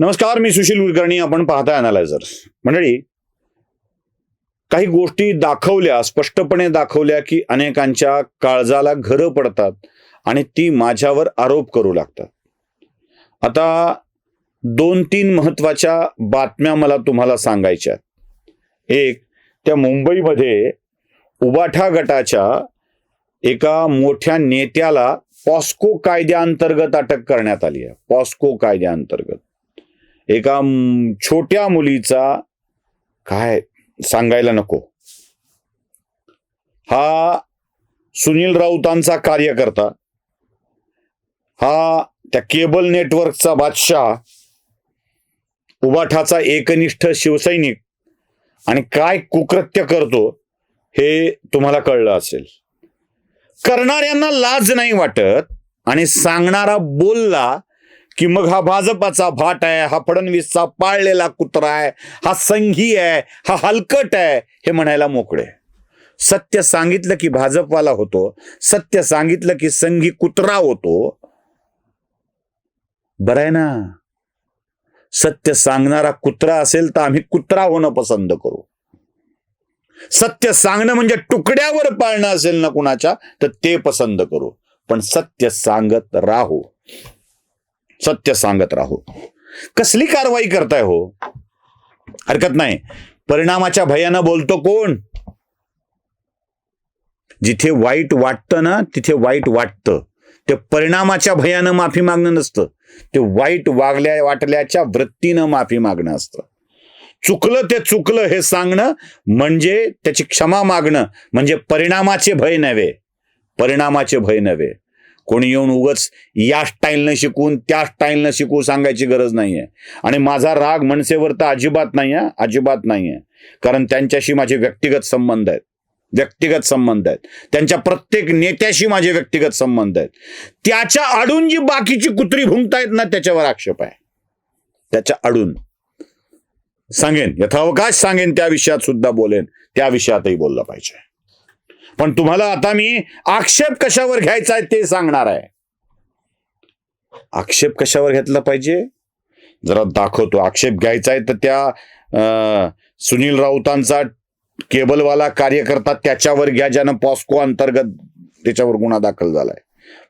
नमस्कार मी सुशील कुलकर्णी आपण पाहताय अनालायझर मंडळी काही गोष्टी दाखवल्या स्पष्टपणे दाखवल्या की अनेकांच्या काळजाला घरं पडतात आणि ती माझ्यावर आरोप करू लागतात. आता दोन तीन महत्त्वाच्या बातम्या मला तुम्हाला सांगायच्या एक त्या मुंबईमध्ये उबाठा गटाच्या एका मोठ्या नेत्याला पॉस्को कायद्याअंतर्गत अटक करण्यात आली आहे. पॉस्को कायद्याअंतर्गत. एका छोट्या मुलीचा काय सांगायला नको. हा सुनील राऊतांचा कार्यकर्ता हा त्या केबल नेटवर्कचा बादशाह उबाठाचा एकनिष्ठ शिवसैनिक आणि काय कुकृत्य करतो हे तुम्हाला कळलं असेल. करणाऱ्यांना लाज नाही वाटत आणि सांगणारा बोलला की मग हा भाजपाचा भाट आहे हा फडणवीसचा पाळलेला कुत्रा आहे हा संघी आहे हा हलकट आहे हे म्हणायला मोकळे. सत्य सांगितलं की भाजपवाला होतो सत्य सांगितलं की संघी कुत्रा होतो. बरं आहे ना? सत्य सांगणारा कुत्रा असेल तर आम्ही कुत्रा होणं पसंत करू. सत्य सांगणं म्हणजे तुकड्यावर पाळणं असेल ना कुणाच्या तर ते पसंत करू. पण सत्य सांगत राहू. सत्य सांगत राहू. कसली कारवाई करताय हो? हरकत नाही. परिणामाच्या भयानं बोलतो कोण? जिथे वाईट वाटतं ना तिथे वाईट वाटतं. ते परिणामाच्या भयानं माफी मागणं नसतं. ते वाईट वागल्या वाटल्याच्या वृत्तीनं माफी मागणं असतं. चुकलं ते चुकलं हे सांगणं म्हणजे त्याची क्षमा मागणं म्हणजे परिणामाचे भय नव्हे. परिणामाचे भय नव्हे. कोणी येऊन उगच या स्टाईलनं शिकून त्या स्टाईलनं शिकू सांगायची गरज नाहीये. आणि माझा राग मनसेवर तर अजिबात नाही आहे अजिबात नाही आहे कारण त्यांच्याशी माझे व्यक्तिगत संबंध आहेत. व्यक्तिगत संबंध आहेत. त्यांच्या प्रत्येक नेत्याशी माझे व्यक्तिगत संबंध आहेत. त्याच्या अडून जी बाकीची कुत्री भुंकतायत ना त्याच्यावर आक्षेप आहे. त्याच्या अडून सांगेन यथावकाश सांगेन त्या विषयात सुद्धा बोलेन त्या विषयातही बोललं पाहिजे. पण तुम्हाला आता मी आक्षेप कशावर घ्यायचा आहे ते सांगणार आहे. आक्षेप कशावर घेतला पाहिजे? जरा दाखवतो. आक्षेप घ्यायचा आहे तर त्या सुनील राऊतांचा केबलवाला कार्यकर्ता त्याच्यावर घ्या ज्यानं पॉस्को अंतर्गत त्याच्यावर गुन्हा दाखल झालाय.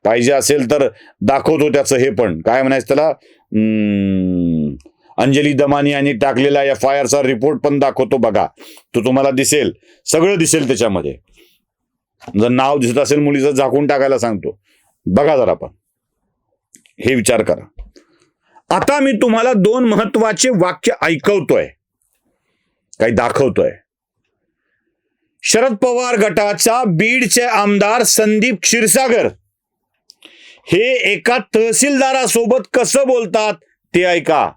पाहिजे असेल तर दाखवतो त्याचं हे पण. काय म्हणायचं त्याला? अंजली दमानी यांनी टाकलेला एफ आय आरचा रिपोर्ट पण दाखवतो बघा. तो तुम्हाला दिसेल. सगळं दिसेल त्याच्यामध्ये. जर नाव दिसत असेल मुलीचं झाकून टाकायला सांगतो. बघा जरा पण हे विचार करा. आता मी तुम्हाला दोन महत्त्वाचे वाक्य ऐकवतोय. काही दाखवतोय. शरद पवार गटाचा बीडचे आमदार संदीप क्षीरसागर. हे एका तहसीलदारासोबत कसं बोलतात ते ऐका.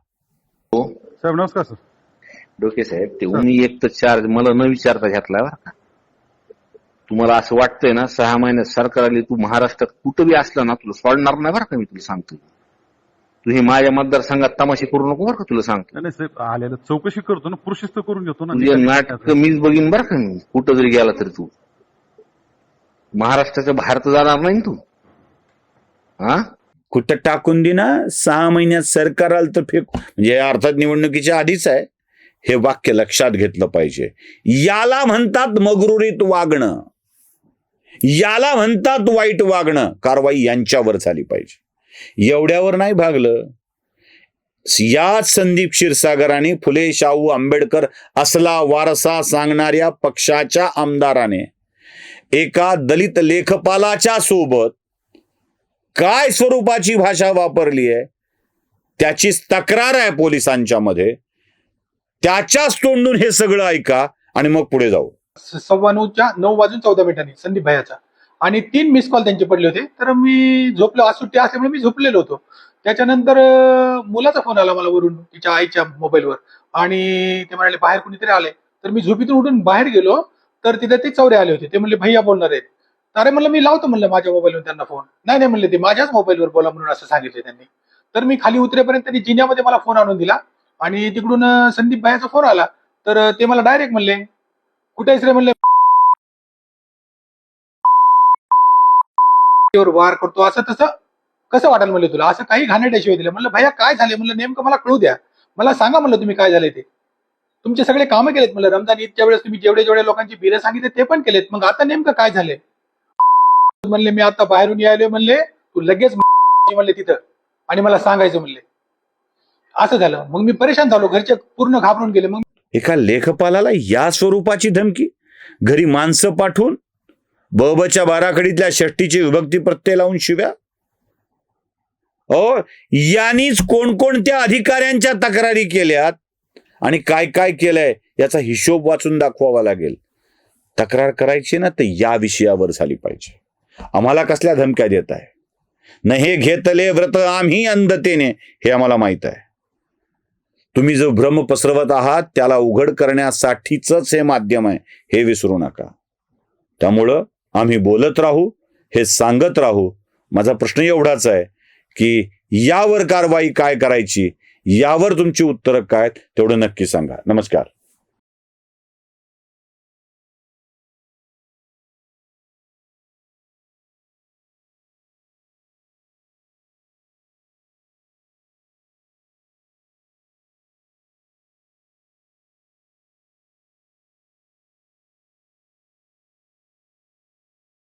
साहेब नमस्कार सर. डोके साहेब ते उन्ही एक तर चार्ज मला न विचारता घेतला. बरं का तुम्हाला असं वाटतंय ना सहा महिन्यात सरकार आली तू महाराष्ट्रात कुठं बी असला ना तुला सोडणार नाही बरं का मी तुला सांगतो तू हे माझ्या मतदारसंघात तमाशे करू नको बरं का तुला सांगतो नाही नाही, साहेब आलेलं चौकशी करतो ना प्रोसेस तर करून घेतो ना तुझे नाटक मीच बघीन बरं का मी. कुठं जरी गेला तरी तू. महाराष्ट्राच्या बाहेर तर जाणार नाही ना तू. हा? कुठं टाकून दे ना सहा महिन्यात सरकार आलं तर फेक म्हणजे अर्थात निवडणुकीच्या आधीच आहे. हे वाक्य लक्षात घेतलं पाहिजे. याला म्हणतात मगरुरीत वागणं. याला म्हणतात वाईट वागणं. कारवाई यांच्यावर झाली पाहिजे. एवढ्यावर नाही भागलं. याच संदीप क्षीरसागराने फुले शाहू आंबेडकर असला वारसा सांगणाऱ्या पक्षाच्या आमदाराने एका दलित लेखपालाच्या सोबत काय स्वरूपाची भाषा वापरली आहे त्याची तक्रार आहे पोलिसांच्या मध्ये त्याच्याच तोंडून हे सगळं ऐका आणि मग पुढे जाऊ. सव्वा नऊच्या नऊ वाजून चौदा मिनिटांनी संदीप भयाचा आणि तीन मिस कॉल त्यांचे पडले होते. तर मी झोपलो आज सुट्टी असल्यामुळे मी झोपलेलो होतो. त्याच्यानंतर मुलाचा फोन आला मला वरून तिच्या आईच्या मोबाईलवर आणि ते म्हणाले बाहेर कुणीतरी आले तर मी झोपीतून उठून बाहेर गेलो. तर तिथे ते चौरे आले होते. ते म्हणले भैया बोलणार आहेत. अरे म्हणलं मी लावतो म्हणलं माझ्या मोबाईलवर त्यांना फोन नाही नाही म्हणले ते माझ्याच मोबाईलवर बोला म्हणून असं सांगितले त्यांनी. तर मी खाली उतरेपर्यंत त्यांनी जिन्यामध्ये मला फोन आणून दिला. आणि तिकडून संदीप भायाचा फोन आला. तर ते मला डायरेक्ट म्हणले कुठे आहेस रे म्हणले? वार करतो असं तसं कसं वाटेल म्हणलं तुला? असं काही घाणेरड्याशिवाय दिलं. म्हणलं भैया काय झाले? म्हणलं नेमकं मला कळू द्या. मला सांगा म्हणलं तुम्ही काय झाले ते. तुमचे सगळे कामं केलेत म्हणलं. रमजान ईदच्या वेळेस तुम्ही जेवढे जेवढे लोकांची बिलं सांगितले ते पण केलेत. मग आता नेमकं काय झाले म्हणले मी आता बाहेरून यायलो म्हणले. तू लगेच म्हणले तिथं. आणि मला सांगायचं म्हणले. असं झालं. मग मी परेशान झालो. घरचे पूर्ण घाबरून गेले. मग एका लेखपालाला या स्वरूपाची धमकी? घरी माणसं पाठवून? बबच्या बाराखडीतल्या षष्टीची विभक्ती प्रत्यय लावून शिव्या? ओ यांनीच कोणकोणत्या अधिकाऱ्यांच्या तक्रारी केल्यात आणि काय काय केलंय याचा हिशोब वाचून दाखवावा लागेल. तक्रार करायची ना तर या विषयावर झाली पाहिजे. आम्हाला कसल्या धमक्या देत आहे न हे घेतले व्रत आम्ही अंधतेने हे आम्हाला माहीत आहे. तुम्ही जो भ्रम पसरवत आहात त्याला उघड करण्यासाठीच हे माध्यम आहे. हे विसरू नका. त्यामुळं आम्ही बोलत राहू हे सांगत राहू. माझा प्रश्न एवढाच आहे की यावर कारवाई काय करायची? यावर तुमची उत्तरं काय तेवढं नक्की सांगा. नमस्कार.